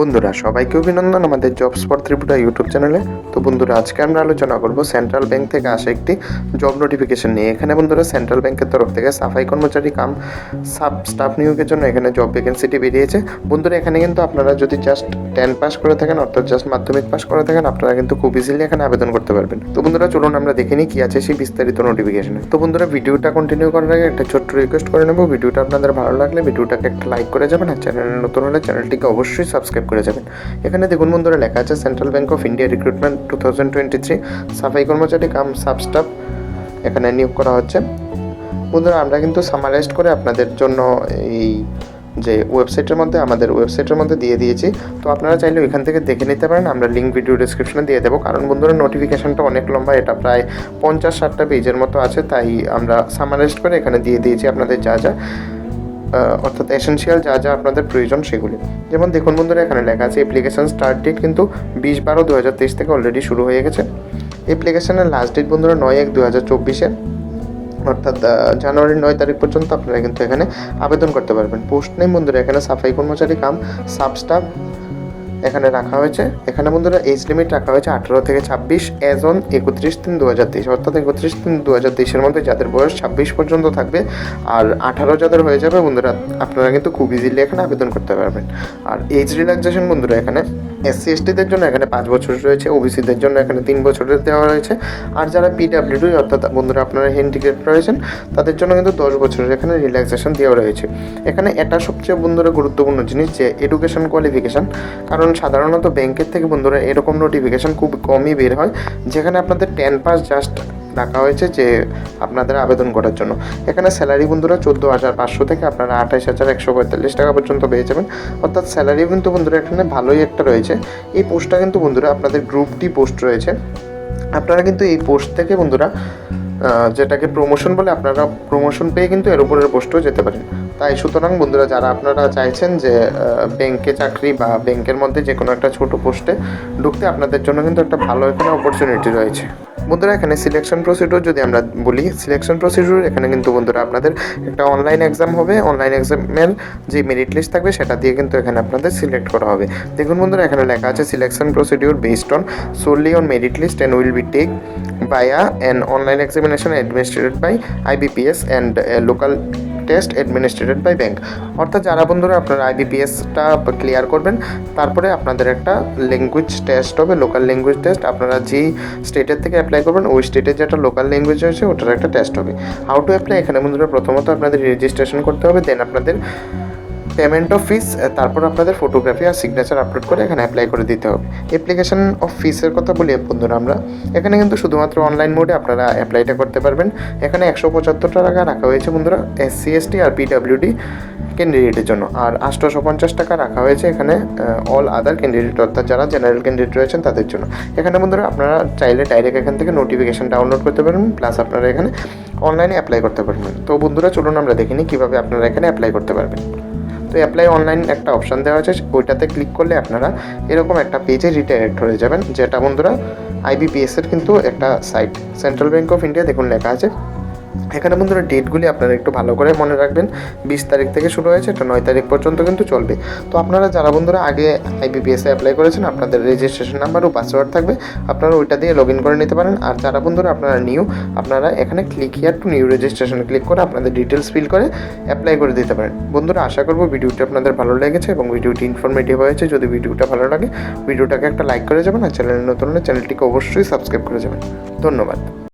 বন্ধুরা, সবাইকে অভিনন্দন আমাদের জব স্পট ত্রিপুরা ইউটিউব চ্যানেলে তো বন্ধুরা, আজকে আমরা আলোচনা করব সেন্ট্রাল ব্যাংক থেকে আসা একটি জব নোটিফিকেশন নিয়ে। এখানে বন্ধুরা সেন্ট্রাল ব্যাংকের তরফ থেকে সাফাই কর্মচারী কাম, সাব স্টাফ নিয়োগের জন্য এখানে জব ভ্যাকেন্সিটি বেরিয়েছে। বন্ধুরা, এখানে কিন্তু আপনারা যদি জাস্ট টেন পাস করে থাকেন, অর্থাৎ জাস্ট মাধ্যমিক পাস করে থাকেন, আপনারা কিন্তু খুব ইজিলি এখানে আবেদন করতে পারবেন। তো বন্ধুরা, চলুন আমরা দেখে নিই কি আছে সেই বিস্তারিত নোটিফিকেশনে তো বন্ধুরা, ভিডিওটা কন্টিনিউ করার আগে একটা ছোট্ট রিকোয়েস্ট করে নেব। ভিডিওটা আপনাদের ভালো লাগলে ভিডিওটাকে একটা লাইক করে যাবেন আর চ্যানেলে নতুন হলে চ্যানেলটিকে অবশ্যই সাবস্ক্রাইব করে যাবেন। এখানে দেখুন বন্ধুরা লেখা আছে Central Bank of India recruitment two thousand twenty three সাফাই কর্মচারী কাম সাব স্টাফ এখানে নিয়োগ করা হচ্ছে। বন্ধুরা, আমরা কিন্তু সামারাইজড করে আপনাদের জন্য এই যে ওয়েবসাইটের মধ্যে, আমাদের ওয়েবসাইটের মধ্যে দিয়ে দিয়েছি। তো আপনারা চাইলে ওইখান থেকে দেখে নিতে পারেন, আমরা লিঙ্ক ভিডিও ডিসক্রিপশনে দিয়ে দেবো। কারণ বন্ধুরা নোটিফিকেশানটা অনেক লম্বা, এটা প্রায় পঞ্চাশ ষাটটা পেজের মতো আছে, তাই আমরা সামারাইজড করে এখানে দিয়ে দিয়েছি আপনাদের যা যা। অর্থাৎ এসেন্সিয়াল যা যা আপনাদের প্রয়োজন সেগুলি। যেমন দেখুন বন্ধুরা, এখানে লেখা আছে অ্যাপ্লিকেশান স্টার্ট ডেট কিন্তু বিশ বারো দু হাজার তেইশ থেকে অলরেডি শুরু হয়ে গেছে। অ্যাপ্লিকেশনের লাস্ট ডেট বন্ধুরা নয় এক দু হাজার চব্বিশে। অর্থাৎ জানুয়ারির নয় তারিখ পর্যন্ত আপনারা কিন্তু এখানে আবেদন করতে পারবেন। পোস্ট নেই বন্ধুরা, এখানে সাফাই কর্মচারী কাম সাব স্টাফ এখানে রাখা হয়েছে। এখানে বন্ধুরা এজ লিমিট রাখা হয়েছে আঠারো থেকে ছাব্বিশ এজ অন একত্রিশ তিন দু হাজার তেইশ। অর্থাৎ একত্রিশ তিন দু হাজার তেইশের মধ্যে যাদের বয়স ছাব্বিশ পর্যন্ত থাকবে, আর আঠারো যাদের হয়ে যাবে, বন্ধুরা, আপনারা কিন্তু খুব ইজিলি এখানে আবেদন করতে পারবেন। আর এজ রিল্যাক্সেশন বন্ধুরা এখানে এসসি এসটিদের জন্য এখানে পাঁচ বছর রয়েছে ওবিসিদের জন্য এখানে তিন বছরের দেওয়া রয়েছে। আর যারা পিডাব্লিউডি অর্থাৎ বন্ধুরা আপনারা হ্যান্ডিক্যাপ রয়েছেন, তাদের জন্য কিন্তু দশ বছরের এখানে রিল্যাক্সেশন দেওয়া রয়েছে। এখানে এটা সবচেয়ে বন্ধুরা গুরুত্বপূর্ণ জিনিস যে এডুকেশন কোয়ালিফিকেশান কারণ সাধারণত ব্যাংকের থেকে বন্ধুরা এরকম নোটিফিকেশান খুব কমই বের হয়, যেখানে আপনাদের টেন পাস জাস্ট রাখা হয়েছে যে আপনাদের আবেদন করার জন্য। এখানে স্যালারি বন্ধুরা চোদ্দ হাজার পাঁচশো থেকে আপনারা আঠাশ হাজার একশো পঁয়তাল্লিশ টাকা পর্যন্ত পেয়ে যাবেন। অর্থাৎ স্যালারি কিন্তু বন্ধুরা এখানে ভালোই একটা রয়েছে। এই পোস্টটা কিন্তু বন্ধুরা আপনাদের গ্রুপ ডি পোস্ট রয়েছে। আপনারা কিন্তু এই পোস্ট থেকে বন্ধুরা যেটাকে প্রমোশন বলে, আপনারা প্রমোশন পেয়ে কিন্তু এর উপরের পোস্টেও যেতে পারেন। তাই সুতরাং বন্ধুরা যারা আপনারা চাইছেন যে ব্যাংকে চাকরি বা ব্যাংকের মধ্যে যে কোনো একটা ছোট পোস্টে ঢুকতে, আপনাদের জন্য কিন্তু একটা ভালো এখানে অপরচুনিটি রয়েছে। বন্ধুরা, এখানে সিলেকশন প্রসিডিউর যদি আমরা বলি সিলেকশন প্রসিডিউর এখানে কিন্তু বন্ধুরা আপনাদের একটা অনলাইন এক্সাম হবে। অনলাইন এক্সামের যে মেরিট লিস্ট থাকবে, সেটা দিয়ে কিন্তু এখানে আপনাদের সিলেক্ট করা হবে। দেখুন বন্ধুরা, এখানে লেখা আছে selection procedure based on solely on merit list and will be take by an online examination administered by IBPS and local test administered by bank. অর্থাৎ যারা বন্ধুরা আপনারা আইবিপিএসটা ক্লিয়ার করবেন, তারপরে আপনাদের একটা ল্যাঙ্গুয়েজ টেস্ট হবে লোকাল ল্যাঙ্গুয়েজ টেস্ট আপনারা যেই স্টেটের থেকে অ্যাপ্লাই করবেন, ওই স্টেটের যেটা লোকাল ল্যাঙ্গুয়েজ হয়েছে ওটার একটা টেস্ট হবে। হাউ টু অ্যাপ্লাই এখানে বন্ধুরা প্রথমত আপনাদের রেজিস্ট্রেশন করতে হবে দেন আপনাদের পেমেন্ট অফ ফিস তারপর আপনাদের ফটোগ্রাফি আর সিগনেচার আপলোড করে এখানে অ্যাপ্লাই করে দিতে হবে। অ্যাপ্লিকেশন অফ ফিসের কথা বলি বন্ধুরা আমরা, এখানে কিন্তু শুধুমাত্র অনলাইন মোডে আপনারা অ্যাপ্লাইটা করতে পারবেন। এখানে একশো পঁচাত্তর টাকা রাখা হয়েছে বন্ধুরা এসসি এসটি আর পিডাব্লিউডি ক্যান্ডিডেটের জন্য। আর আটশোশো পঞ্চাশ টাকা রাখা হয়েছে এখানে অল আদার ক্যান্ডিডেট অর্থাৎ যারা জেনারেল ক্যান্ডিডেট রয়েছেন তাদের জন্য। এখানে বন্ধুরা আপনারা চাইলে ডাইরেক্ট এখান থেকে নোটিফিকেশন ডাউনলোড করতে পারবেন প্লাস আপনারা এখানে অনলাইনে অ্যাপ্লাই করতে পারবেন। তো বন্ধুরা চলুন আমরা দেখিনি কীভাবে আপনারা এখানে অ্যাপ্লাই করতে পারবেন। তো অ্যাপ্লাই অনলাইন একটা অপশান দেওয়া আছে, ওইটাতে ক্লিক করলে আপনারা এরকম একটা পেজে রিডাইরেক্ট হয়ে যাবেন। যেটা বন্ধুরা আইবিপিএস এর কিন্তু একটা site Central Bank of India দেখুন লেখা আছে। এখানে বন্ধুরা ডেটগুলি আপনারা একটু ভালো করে মনে রাখবেন। বিশ তারিখ থেকে শুরু হয়েছে, এটা নয় তারিখ পর্যন্ত কিন্তু চলবে। তো আপনারা যারা বন্ধুরা আগে আইবিপিএসে অ্যাপ্লাই করেছেন, আপনাদের রেজিস্ট্রেশন নাম্বার ও পাসওয়ার্ড থাকবে। আপনারা ওইটা দিয়ে লগ ইন করে নিতে পারেন। আর যারা বন্ধুরা আপনারা নিউ আপনারা এখানে click here to new registration click করে আপনাদের ডিটেলস ফিল করে অ্যাপ্লাই করে দিতে পারেন। বন্ধুরা, আশা করব ভিডিওটি আপনাদের ভালো লেগেছে এবং ভিডিওটি ইনফরমেটিভ হয়েছে। যদি ভিডিওটা ভালো লাগে, ভিডিওটাকে একটা লাইক করে যাবেন আর চ্যানেল নতুন হলে চ্যানেলটিকে অবশ্যই সাবস্ক্রাইব করে যাবেন। ধন্যবাদ।